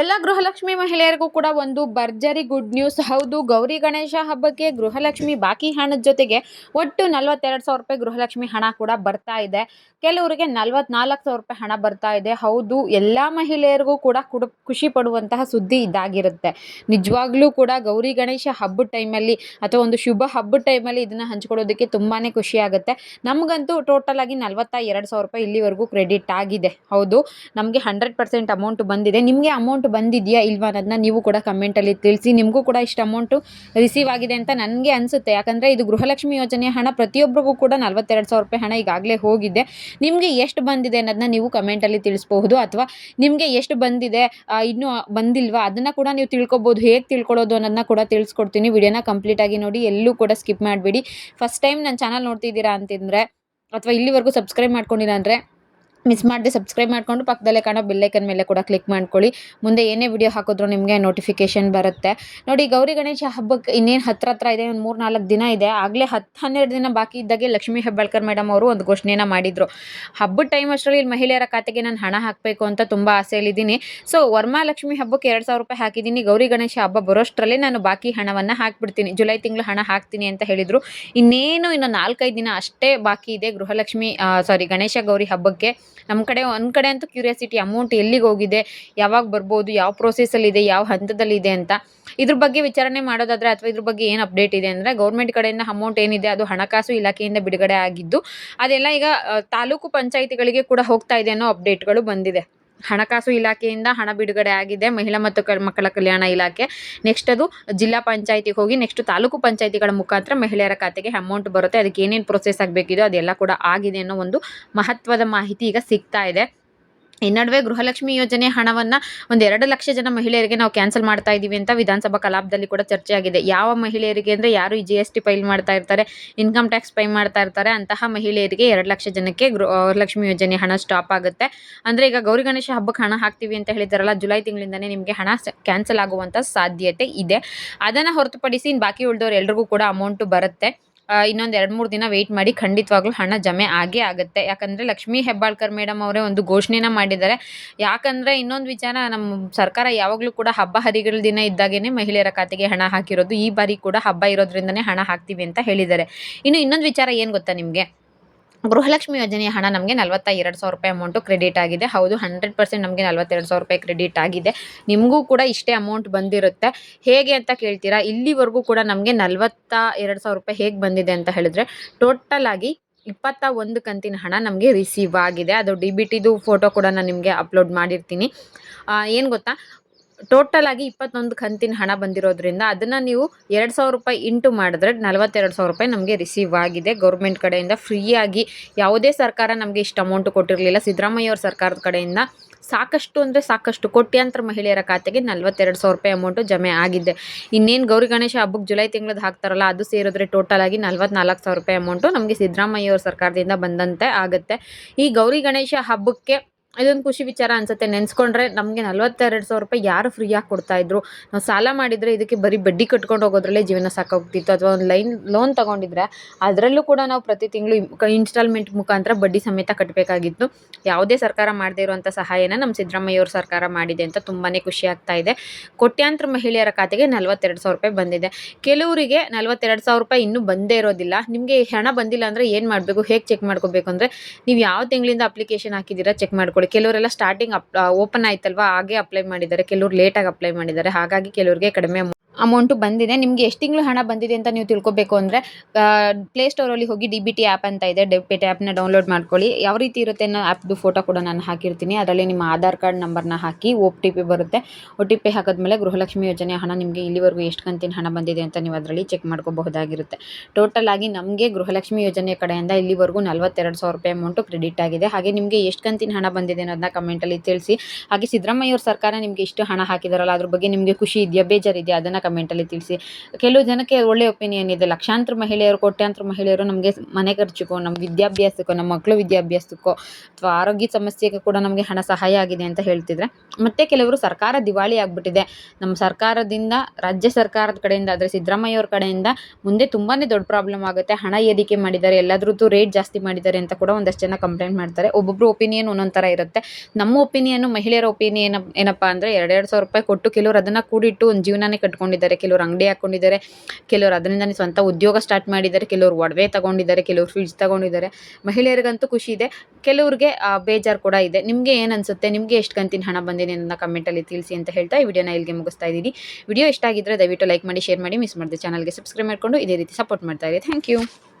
ಎಲ್ಲ ಗೃಹಲಕ್ಷ್ಮಿ ಮಹಿಳೆಯರಿಗೂ ಕೂಡ ಒಂದು ಭರ್ಜರಿ ಗುಡ್ ನ್ಯೂಸ್ ಹೌದು, ಗೌರಿ ಗಣೇಶ ಹಬ್ಬಕ್ಕೆ ಗೃಹಲಕ್ಷ್ಮಿ ಬಾಕಿ ಹಣದ ಜೊತೆಗೆ ಒಟ್ಟು ನಲವತ್ತೆರಡು ಸಾವಿರ ರೂಪಾಯಿ ಗೃಹಲಕ್ಷ್ಮಿ ಹಣ ಕೂಡ ಬರ್ತಾ ಇದೆ. ಕೆಲವರಿಗೆ ನಲವತ್ನಾಲ್ಕು ಸಾವಿರ ರೂಪಾಯಿ ಹಣ ಬರ್ತಾ ಇದೆ. ಹೌದು, ಎಲ್ಲ ಮಹಿಳೆಯರಿಗೂ ಕೂಡ ಕುಡ, ಖುಷಿ ಪಡುವಂತಹ ಸುದ್ದಿ ಇದಾಗಿರುತ್ತೆ. ನಿಜವಾಗ್ಲೂ ಕೂಡ ಗೌರಿ ಗಣೇಶ ಹಬ್ಬದ ಟೈಮಲ್ಲಿ ಅಥವಾ ಒಂದು ಶುಭ ಹಬ್ಬದ ಟೈಮಲ್ಲಿ ಇದನ್ನು ಹಂಚ್ಕೊಳ್ಳೋದಕ್ಕೆ ತುಂಬಾ ಖುಷಿ ಆಗುತ್ತೆ. ನಮಗಂತೂ ಟೋಟಲ್ ಆಗಿ ನಲವತ್ತ ಸಾವಿರ ರೂಪಾಯಿ ಇಲ್ಲಿವರೆಗೂ ಕ್ರೆಡಿಟ್ ಆಗಿದೆ. ಹೌದು, ನಮಗೆ ಹಂಡ್ರೆಡ್ ಪರ್ಸೆಂಟ್ ಅಮೌಂಟ್ ಬಂದಿದೆ. ನಿಮಗೆ ಅಮೌಂಟ್ ಬಂದಿದೆಯಾ ಇಲ್ವಾ ಅನ್ನೋದನ್ನ ನೀವು ಕೂಡ ಕಮೆಂಟಲ್ಲಿ ತಿಳಿಸಿ. ನಿಮಗೂ ಕೂಡ ಇಷ್ಟು ಅಮೌಂಟು ರಿಸೀವ್ ಆಗಿದೆ ಅಂತ ನನಗೆ ಅನಿಸುತ್ತೆ. ಯಾಕಂದರೆ ಇದು ಗೃಹಲಕ್ಷ್ಮಿ ಯೋಜನೆಯ ಹಣ ಪ್ರತಿಯೊಬ್ಬರಿಗೂ ಕೂಡ ನಲವತ್ತೆರಡು ಸಾವಿರ ರೂಪಾಯಿ ಹಣ ಈಗಾಗಲೇ ಹೋಗಿದೆ. ನಿಮಗೆ ಎಷ್ಟು ಬಂದಿದೆ ಅನ್ನೋದನ್ನ ನೀವು ಕಮೆಂಟಲ್ಲಿ ತಿಳಿಸ್ಬಹುದು. ಅಥವಾ ನಿಮಗೆ ಎಷ್ಟು ಬಂದಿದೆ ಇನ್ನೂ ಬಂದಿಲ್ವಾ ಅದನ್ನು ಕೂಡ ನೀವು ತಿಳ್ಕೊಬೋದು. ಹೇಗೆ ತಿಳ್ಕೊಳ್ಳೋದು ಅನ್ನೋದನ್ನ ಕೂಡ ತಿಳಿಸ್ಕೊಡ್ತೀನಿ. ವಿಡಿಯೋನ ಕಂಪ್ಲೀಟಾಗಿ ನೋಡಿ. ಎಲ್ಲೂ ಕೂಡ ಸ್ಕಿಪ್ ಮಾಡಬೇಡಿ. ಫಸ್ಟ್ ಟೈಮ್ ನನ್ನ ಚಾನಲ್ ನೋಡ್ತಿದ್ದೀರಾ ಅಂತಂದರೆ, ಅಥವಾ ಇಲ್ಲಿವರೆಗೂ ಸಬ್ಸ್ಕ್ರೈಬ್ ಮಾಡ್ಕೊಂಡಿಲ್ಲ ಅಂದರೆ ಮಿಸ್ ಮಾಡದೆ ಸಬ್ಸ್ಕ್ರೈಬ್ ಮಾಡಿಕೊಂಡು ಪಕ್ಕದಲ್ಲೇ ಕಾಣೋ ಬೆಲ್ಲೈಕನ್ ಮೇಲೆ ಕೂಡ ಕ್ಲಿಕ್ ಮಾಡ್ಕೊಳ್ಳಿ. ಮುಂದೆ ಏನೇ ವಿಡಿಯೋ ಹಾಕಿದ್ರು ನಿಮಗೆ ನೋಟಿಫಿಕೇಶನ್ ಬರುತ್ತೆ. ನೋಡಿ ಗೌರಿ ಗಣೇಶ ಹಬ್ಬಕ್ಕೆ ಇನ್ನೇನು ಹತ್ರ ಹತ್ರ ಇದೆ, ಒಂದು ಮೂರು ನಾಲ್ಕು ದಿನ ಇದೆ. ಆಗಲೇ ಹತ್ತು ಹನ್ನೆರಡು ದಿನ ಬಾಕಿ ಇದ್ದಾಗೆ ಲಕ್ಷ್ಮೀ ಹೆಬ್ಬಾಳ್ಕರ್ ಮೇಡಮ್ ಅವರು ಒಂದು ಘೋಷಣೆನ ಮಾಡಿದರು. ಹಬ್ಬದ ಟೈಮ್ ಅಷ್ಟರಲ್ಲಿ ಇಲ್ಲಿ ಮಹಿಳೆಯರ ಖಾತೆಗೆ ನಾನು ಹಣ ಹಾಕಬೇಕು ಅಂತ ತುಂಬ ಆಸೆಯಲ್ಲಿದ್ದೀನಿ ಸೊ ವರ್ಮಾಲಕ್ಷ್ಮಿ ಹಬ್ಬಕ್ಕೆ ಎರಡು ಸಾವಿರ ರೂಪಾಯಿ ಹಾಕಿದ್ದೀನಿ. ಗೌರಿ ಗಣೇಶ ಹಬ್ಬ ಬರೋಷ್ಟರಲ್ಲೇ ನಾನು ಬಾಕಿ ಹಣವನ್ನು ಹಾಕಿಬಿಡ್ತೀನಿ. ಜುಲೈ ತಿಂಗಳು ಹಣ ಹಾಕ್ತೀನಿ ಅಂತ ಹೇಳಿದರು. ಇನ್ನೇನು ಇನ್ನು ನಾಲ್ಕೈದು ದಿನ ಅಷ್ಟೇ ಬಾಕಿ ಇದೆ ಗೃಹಲಕ್ಷ್ಮಿ ಸಾರಿ ಗಣೇಶ ಗೌರಿ ಹಬ್ಬಕ್ಕೆ. ನಮ್ಮ ಕಡೆ, ಒಂದು ಕಡೆ ಅಂತೂ ಕ್ಯೂರಿಯಾಸಿಟಿ ಅಮೌಂಟ್ ಎಲ್ಲಿಗೆ ಹೋಗಿದೆ, ಯಾವಾಗ ಬರ್ಬೋದು, ಯಾವ ಪ್ರೊಸೆಸಲ್ಲಿದೆ ಯಾವ ಹಂತದಲ್ಲಿದೆ ಅಂತ. ಇದ್ರ ಬಗ್ಗೆ ವಿಚಾರಣೆ ಮಾಡೋದಾದರೆ ಅಥವಾ ಇದ್ರ ಬಗ್ಗೆ ಏನು ಅಪ್ಡೇಟ್ ಇದೆ ಅಂದರೆ ಗೌರ್ಮೆಂಟ್ ಕಡೆಯಿಂದ ಅಮೌಂಟ್ ಏನಿದೆ, ಅದು ಹಣಕಾಸು ಇಲಾಖೆಯಿಂದ ಬಿಡುಗಡೆ ಆಗಿದ್ದು, ಅದೆಲ್ಲ ಈಗ ತಾಲೂಕು ಪಂಚಾಯಿತಿಗಳಿಗೆ ಕೂಡ ಹೋಗ್ತಾ ಇದೆ ಅನ್ನೋ ಅಪ್ಡೇಟ್ಗಳು ಬಂದಿದೆ. ಹಣಕಾಸು ಇಲಾಖೆಯಿಂದ ಹಣ ಬಿಡುಗಡೆ ಆಗಿದೆ, ಮಹಿಳಾ ಮತ್ತು ಮಕ್ಕಳ ಕಲ್ಯಾಣ ಇಲಾಖೆ. ನೆಕ್ಸ್ಟ್ ಅದು ಜಿಲ್ಲಾ ಪಂಚಾಯತಿಗೆ ಹೋಗಿ ನೆಕ್ಸ್ಟ್ ತಾಲೂಕು ಪಂಚಾಯತಿಗಳ ಮುಖಾಂತರ ಮಹಿಳೆಯರ ಖಾತೆಗೆ ಅಮೌಂಟ್ ಬರುತ್ತೆ. ಅದಕ್ಕೆ ಏನೇನು ಪ್ರೊಸೆಸ್ ಆಗಬೇಕಿದೋ ಅದೆಲ್ಲ ಕೂಡ ಆಗಿದೆ ಅನ್ನೋ ಒಂದು ಮಹತ್ವದ ಮಾಹಿತಿ ಈಗ ಸಿಗ್ತಾ ಇದೆ. ಈ ನಡುವೆ ಗೃಹಲಕ್ಷ್ಮಿ ಯೋಜನೆ ಹಣವನ್ನು ಒಂದು ಎರಡು ಲಕ್ಷ ಜನ ಮಹಿಳೆಯರಿಗೆ ನಾವು ಕ್ಯಾನ್ಸಲ್ ಮಾಡ್ತಾ ಇದ್ದೀವಿ ಅಂತ ವಿಧಾನಸಭಾ ಕಲಾಪದಲ್ಲಿ ಕೂಡ ಚರ್ಚೆ ಆಗಿದೆ ಯಾವ ಮಹಿಳೆಯರಿಗೆ ಅಂದರೆ ಯಾರು ಈ ಜಿ ಎಸ್ ಟಿ ಫೈಲ್ ಮಾಡ್ತಾ ಇರ್ತಾರೆ ಇನ್ಕಮ್ ಟ್ಯಾಕ್ಸ್ ಪೇ ಮಾಡ್ತಾ ಇರ್ತಾರೆ, ಅಂತಹ ಮಹಿಳೆಯರಿಗೆ ಎರಡು ಲಕ್ಷ ಜನಕ್ಕೆ ಗೃಹಲಕ್ಷ್ಮಿ ಯೋಜನೆ ಹಣ ಸ್ಟಾಪ್ ಆಗುತ್ತೆ. ಅಂದರೆ ಈಗ ಗೌರಿ ಗಣೇಶ ಹಬ್ಬಕ್ಕೆ ಹಣ ಹಾಕ್ತೀವಿ ಅಂತ ಹೇಳಿದಾರಲ್ಲ, ಜುಲೈ ತಿಂಗಳಿಂದನೇ ನಿಮಗೆ ಹಣ ಕ್ಯಾನ್ಸಲ್ ಆಗುವಂಥ ಸಾಧ್ಯತೆ ಇದೆ. ಅದನ್ನು ಹೊರತುಪಡಿಸಿ ಇನ್ನು ಬಾಕಿ ಉಳಿದವ್ರು ಎಲ್ರಿಗೂ ಕೂಡ ಅಮೌಂಟು ಬರುತ್ತೆ. ಇನ್ನೊಂದು ಎರಡು ಮೂರು ದಿನ ವೆಯ್ಟ್ ಮಾಡಿ ಖಂಡಿತವಾಗ್ಲೂ ಹಣ ಜಮೆ ಆಗೇ ಆಗುತ್ತೆ. ಯಾಕಂದರೆ ಲಕ್ಷ್ಮೀ ಹೆಬ್ಬಾಳ್ಕರ್ ಮೇಡಮ್ ಅವರೇ ಒಂದು ಘೋಷಣೆನ ಮಾಡಿದ್ದಾರೆ. ಯಾಕಂದರೆ ಇನ್ನೊಂದು ವಿಚಾರ ನಮ್ಮ ಸರ್ಕಾರ ಯಾವಾಗಲೂ ಕೂಡ ಹಬ್ಬ ಹರಿಗಳ ದಿನ ಇದ್ದಾಗೇ ಮಹಿಳೆಯರ ಖಾತೆಗೆ ಹಣ ಹಾಕಿರೋದು. ಈ ಬಾರಿ ಕೂಡ ಹಬ್ಬ ಇರೋದ್ರಿಂದನೇ ಹಣ ಹಾಕ್ತೀವಿ ಅಂತ ಹೇಳಿದ್ದಾರೆ. ಇನ್ನು ಇನ್ನೊಂದು ವಿಚಾರ ಏನು ಗೊತ್ತಾ ನಿಮಗೆ? ಗೃಹಲಕ್ಷ್ಮಿ ಯೋಜನೆಯ ಹಣ ನಮಗೆ ನಲವತ್ತ ಎರಡು ಸಾವಿರ ರೂಪಾಯಿ ಅಮೌಂಟು ಕ್ರೆಡಿಟ್ ಆಗಿದೆ. ಹೌದು ಹಂಡ್ರೆಡ್ ಪರ್ಸೆಂಟ್ ನಮಗೆ ನಲವತ್ತೆರಡು ಸಾವಿರ ರೂಪಾಯಿ ಕ್ರೆಡಿಟ್ ಆಗಿದೆ. ನಿಮಗೂ ಕೂಡ ಇಷ್ಟೇ ಅಮೌಂಟ್ ಬಂದಿರುತ್ತೆ. ಹೇಗೆ ಅಂತ ಕೇಳ್ತೀರಾ? ಇಲ್ಲಿವರೆಗೂ ಕೂಡ ನಮಗೆ ನಲವತ್ತ ಎರಡು ಸಾವಿರ ರೂಪಾಯಿ ಹೇಗೆ ಬಂದಿದೆ ಅಂತ ಹೇಳಿದ್ರೆ ಟೋಟಲ್ ಆಗಿ ಇಪ್ಪತ್ತ ಒಂದು ಕಂತಿನ ಹಣ ನಮಗೆ ರಿಸೀವ್ ಆಗಿದೆ. ಅದು ಡಿ ಬಿ ಟಿದು ಫೋಟೋ ಕೂಡ ನಾನು ನಿಮಗೆ ಅಪ್ಲೋಡ್ ಮಾಡಿರ್ತೀನಿ. ಏನು ಗೊತ್ತಾ? ಟೋಟಲ್ ಆಗಿ ಇಪ್ಪತ್ತೊಂದು ಕಂತಿನ ಹಣ ಬಂದಿರೋದ್ರಿಂದ ಅದನ್ನು ನೀವು ಎರಡು ಸಾವಿರ ರೂಪಾಯಿ ಇಂಟು ಮಾಡಿದ್ರೆ ನಲವತ್ತೆರಡು ಸಾವಿರ ರೂಪಾಯಿ ನಮಗೆ ರಿಸೀವ್ ಆಗಿದೆ. ಗೌರ್ಮೆಂಟ್ ಕಡೆಯಿಂದ ಫ್ರೀಯಾಗಿ ಯಾವುದೇ ಸರ್ಕಾರ ನಮಗೆ ಇಷ್ಟು ಅಮೌಂಟು ಕೊಟ್ಟಿರಲಿಲ್ಲ. ಸಿದ್ದರಾಮಯ್ಯ ಅವ್ರ ಸರ್ಕಾರದ ಕಡೆಯಿಂದ ಸಾಕಷ್ಟು ಅಂದರೆ ಸಾಕಷ್ಟು ಕೋಟ್ಯಾಂತರ ಮಹಿಳೆಯರ ಖಾತೆಗೆ ನಲ್ವತ್ತೆರಡು ಸಾವಿರ ರೂಪಾಯಿ ಅಮೌಂಟು ಜಮೆ ಆಗಿದೆ. ಇನ್ನೇನು ಗೌರಿ ಗಣೇಶ ಹಬ್ಬಕ್ಕೆ ಜುಲೈ ತಿಂಗಳದ್ದು ಹಾಕ್ತಾರಲ್ಲ, ಅದು ಸೇರಿದ್ರೆ ಟೋಟಲ್ ಆಗಿ ನಲ್ವತ್ನಾಲ್ಕು ಸಾವಿರ ರೂಪಾಯಿ ಅಮೌಂಟು ನಮಗೆ ಸಿದ್ದರಾಮಯ್ಯ ಅವ್ರ ಸರ್ಕಾರದಿಂದ ಬಂದಂತೆ ಆಗುತ್ತೆ. ಈ ಗೌರಿ ಗಣೇಶ ಹಬ್ಬಕ್ಕೆ ಇದೊಂದು ಖುಷಿ ವಿಚಾರ ಅನ್ಸುತ್ತೆ. ನೆನೆಸ್ಕೊಂಡ್ರೆ ನಮಗೆ ನಲ್ವತ್ತೆರಡು ಸಾವಿರ ರೂಪಾಯಿ ಯಾರು ಫ್ರೀಯಾಗಿ ಕೊಡ್ತಾ ಇದ್ರು. ನಾವು ಸಾಲ ಮಾಡಿದರೆ ಇದಕ್ಕೆ ಬರೀ ಬಡ್ಡಿ ಕಟ್ಕೊಂಡು ಹೋಗೋದ್ರಲ್ಲೇ ಜೀವನ ಸಾಕಾಗ್ತಿತ್ತು. ಅಥವಾ ಒಂದು ಲೈನ್ ಲೋನ್ ತಗೊಂಡಿದ್ರೆ ಅದರಲ್ಲೂ ಕೂಡ ನಾವು ಪ್ರತಿ ತಿಂಗಳು ಇನ್ಸ್ಟಾಲ್ಮೆಂಟ್ ಮುಖಾಂತರ ಬಡ್ಡಿ ಸಮೇತ ಕಟ್ಟಬೇಕಾಗಿತ್ತು ಯಾವುದೇ ಸರ್ಕಾರ ಮಾಡದೇ ಇರುವಂಥ ಸಹಾಯನ ನಮ್ಮ ಸಿದ್ದರಾಮಯ್ಯ ಅವ್ರ ಸರ್ಕಾರ ಮಾಡಿದೆ ಅಂತ ತುಂಬಾ ಖುಷಿ ಆಗ್ತಾ ಇದೆ. ಕೋಟ್ಯಾಂತರ ಮಹಿಳೆಯರ ಖಾತೆಗೆ ನಲ್ವತ್ತೆರಡು ಸಾವಿರ ರೂಪಾಯಿ ಬಂದಿದೆ. ಕೆಲವರಿಗೆ ನಲ್ವತ್ತೆರಡು ಸಾವಿರ ರೂಪಾಯಿ ಇನ್ನೂ ಬಂದೇ ಇರೋದಿಲ್ಲ. ನಿಮಗೆ ಹಣ ಬಂದಿಲ್ಲ ಅಂದರೆ ಏನು ಮಾಡಬೇಕು? ಹೇಗೆ ಚೆಕ್ ಮಾಡ್ಕೋಬೇಕು ಅಂದರೆ ನೀವು ಯಾವ ತಿಂಗಳಿಂದ ಅಪ್ಲಿಕೇಶನ್ ಹಾಕಿದ್ದೀರಾ ಚೆಕ್ ಮಾಡ್ಕೊಳ್ಳಿ ಕೆಲವರೆಲ್ಲ ಸ್ಟಾರ್ಟಿಂಗ್ ಅಪ್ ಓಪನ್ ಆಯ್ತಲ್ವಾ, ಹಾಗೆ ಅಪ್ಲೈ ಮಾಡಿದ್ದಾರೆ. ಕೆಲವರು ಲೇಟಾಗಿ ಅಪ್ಲೈ ಮಾಡಿದ್ದಾರೆ. ಹಾಗಾಗಿ ಕೆಲವರಿಗೆ ಕಡಿಮೆ ಅಮೌಂಟು ಬಂದಿದೆ. ನಿಮಗೆ ಎಷ್ಟು ತಿಂಗಳು ಹಣ ಬಂದಿದೆ ಅಂತ ನೀವು ತಿಳ್ಕೊಬೇಕು ಅಂದರೆ ಪ್ಲೇಸ್ಟೋರಲ್ಲಿ ಹೋಗಿ ಡಿ ಬಿ ಟಿ ಆ್ಯಪ್ ಅಂತ ಇದೆ. ಡೆಬಿಟ್ ಆ್ಯಪ್ನ ಡೌನ್ಲೋಡ್ ಮಾಡ್ಕೊಳ್ಳಿ. ಯಾವ ರೀತಿ ಇರುತ್ತೆ ಅನ್ನೋ ಆ್ಯಪ್ದು ಫೋಟೋ ಕೂಡ ನಾನು ಹಾಕಿರ್ತೀನಿ. ಅದರಲ್ಲಿ ನಿಮ್ಮ ಆಧಾರ್ ಕಾರ್ಡ್ ನಂಬರ್ನ ಹಾಕಿ ಒ ಟಿ ಪಿ ಬರುತ್ತೆ. ಒ ಟಿ ಪಿ ಹಾಕಿದ್ಮೇಲೆ ಗೃಹಲಕ್ಷ್ಮಿ ಯೋಜನೆ ಹಣ ನಿಮಗೆ ಇಲ್ಲಿವರೆಗೂ ಎಷ್ಟು ಕಂತಿನ ಹಣ ಬಂದಿದೆ ಅಂತ ನೀವು ಅದರಲ್ಲಿ ಚೆಕ್ ಮಾಡ್ಕೋಬಹುದಾಗಿರುತ್ತೆ. ಟೋಟಲ್ ಆಗಿ ನಮಗೆ ಗೃಹಲಕ್ಷ್ಮಿ ಯೋಜನೆ ಕಡೆಯಿಂದ ಇಲ್ಲಿವರೆಗೂ ನಲ್ವತ್ತೆರಡು ಸಾವಿರ ರೂಪಾಯಿ ಅಮೌಂಟು ಕ್ರೆಡಿಟ್ ಆಗಿದೆ. ಹಾಗೆ ನಿಮಗೆ ಎಷ್ಟು ಕಂತಿನ ಹಣ ಬಂದಿದೆ ಅನ್ನೋದನ್ನ ಕಮೆಂಟಲ್ಲಿ ತಿಳಿಸಿ. ಹಾಗೆ ಸಿದ್ದರಾಮಯ್ಯ ಅವ್ರ ಸರ್ಕಾರ ನಿಮಗೆ ಇಷ್ಟು ಹಣ ಹಾಕಿದಾರಲ್ಲ, ಅದ್ರ ಬಗ್ಗೆ ನಿಮಗೆ ಖುಷಿ ಇದೆಯಾ? ಬೇಜಾರಿದೆಯಾ? ಅದನ್ನು ಕಮೆಂಟಲ್ಲಿ ತಿಳಿಸಿ ಕೆಲವು ಜನಕ್ಕೆ ಒಳ್ಳೆ ಒಪಿನಿಯನ್ ಇದೆ. ಲಕ್ಷಾಂತರ ಮಹಿಳೆಯರು, ಕೋಟ್ಯಾಂತರ ಮಹಿಳೆಯರು ನಮಗೆ ಮನೆ ಖರ್ಚಿಗೋ ನಮ್ಮ ವಿದ್ಯಾಭ್ಯಾಸಕ್ಕೋ, ನಮ್ಮ ಮಕ್ಕಳು ವಿದ್ಯಾಭ್ಯಾಸಕ್ಕೋ ಅಥವಾ ಆರೋಗ್ಯ ಸಮಸ್ಯೆಗೆ ಕೂಡ ನಮಗೆ ಹಣ ಸಹಾಯ ಆಗಿದೆ ಅಂತ ಹೇಳ್ತಿದ್ರೆ, ಮತ್ತೆ ಕೆಲವರು ಸರ್ಕಾರ ದಿವಾಳಿ ಆಗ್ಬಿಟ್ಟಿದೆ. ನಮ್ಮ ಸರ್ಕಾರದಿಂದ, ರಾಜ್ಯ ಸರ್ಕಾರದ ಕಡೆಯಿಂದ ಆದರೆ ಸಿದ್ದರಾಮಯ್ಯವ್ರ ಕಡೆಯಿಂದ ಮುಂದೆ ತುಂಬಾ ದೊಡ್ಡ ಪ್ರಾಬ್ಲಮ್ ಆಗುತ್ತೆ. ಹಣ ಏರಿಕೆ ಮಾಡಿದ್ದಾರೆ. ಎಲ್ಲದ್ರದ್ದು ರೇಟ್ ಜಾಸ್ತಿ ಮಾಡಿದ್ದಾರೆ ಅಂತ ಕೂಡ ಒಂದಷ್ಟು ಜನ ಕಂಪ್ಲೇಂಟ್ ಮಾಡ್ತಾರೆ. ಒಬ್ಬೊಬ್ರು ಒಪಿನಿಯನ್ ಒಂದೊಂದು ಥರ ಇರುತ್ತೆ. ನಮ್ಮ ಒಪಿನಿಯನ್ ಮಹಿಳೆಯರ ಒಪಿನಿಯನ್ ಏನಪ್ಪ ಅಂದರೆ ಎರಡೆರಡು ಸಾವಿರ ರೂಪಾಯಿ ಕೊಟ್ಟು ಕೆಲವರು ಅದನ್ನು ಕೂಡಿಟ್ಟು ಒಂದು ಜೀವನನೇ ಕಟ್ಕೊಂಡಿದ್ದಾರೆ. ಕೆಲವರು ಅಂಗಡಿ ಹಾಕೊಂಡಿದ್ದಾರೆ, ಕೆಲವರು ಅದರಿಂದನೇ ಸ್ವಂತ ಉದ್ಯೋಗ ಸ್ಟಾರ್ಟ್ ಮಾಡಿದ್ದಾರೆ, ಕೆಲವರು ಒಡವೆ ತಗೊಂಡಿದ್ದಾರೆ, ಕೆಲವರು ಫ್ರಿಡ್ಜ್ ತಗೊಂಡಿದ್ದಾರೆ. ಮಹಿಳೆಯರಿಗಂತೂ ಖುಷಿ ಇದೆ. ಕೆಲವ್ರಿಗೆ ಬೇಜಾರು ಕೂಡ ಇದೆ. ನಿಮಗೆ ಏನು ಅನಿಸುತ್ತೆ? ನಿಮಗೆ ಎಷ್ಟು ಕಂತಿನ ಹಣ ಬಂದಿದೆ ನನ್ನ ಕಮೆಂಟಲ್ಲಿ ತಿಳಿಸಿ ಅಂತ ಹೇಳ್ತಾ ಈ ವಿಡಿಯೋನ ಇಲ್ಲಿಗೆ ಮುಗಿಸ್ತಾ ಇದ್ದೀನಿ. ವಿಡಿಯೋ ಇಷ್ಟ ಆಗಿದ್ದರೆ ದಯವಿಟ್ಟು ಲೈಕ್ ಮಾಡಿ ಶೇರ್ ಮಾಡಿ ಮಿಸ್ ಮಾಡಿದೆ ಚಾನಲ್ಗೆ ಸಬ್ಸ್ಕ್ರೈಬ್ ಮಾಡಿಕೊಂಡು ಇದೇ ರೀತಿ ಸಪೋರ್ಟ್ ಮಾಡ್ತಾ ಇರಿ. Thank you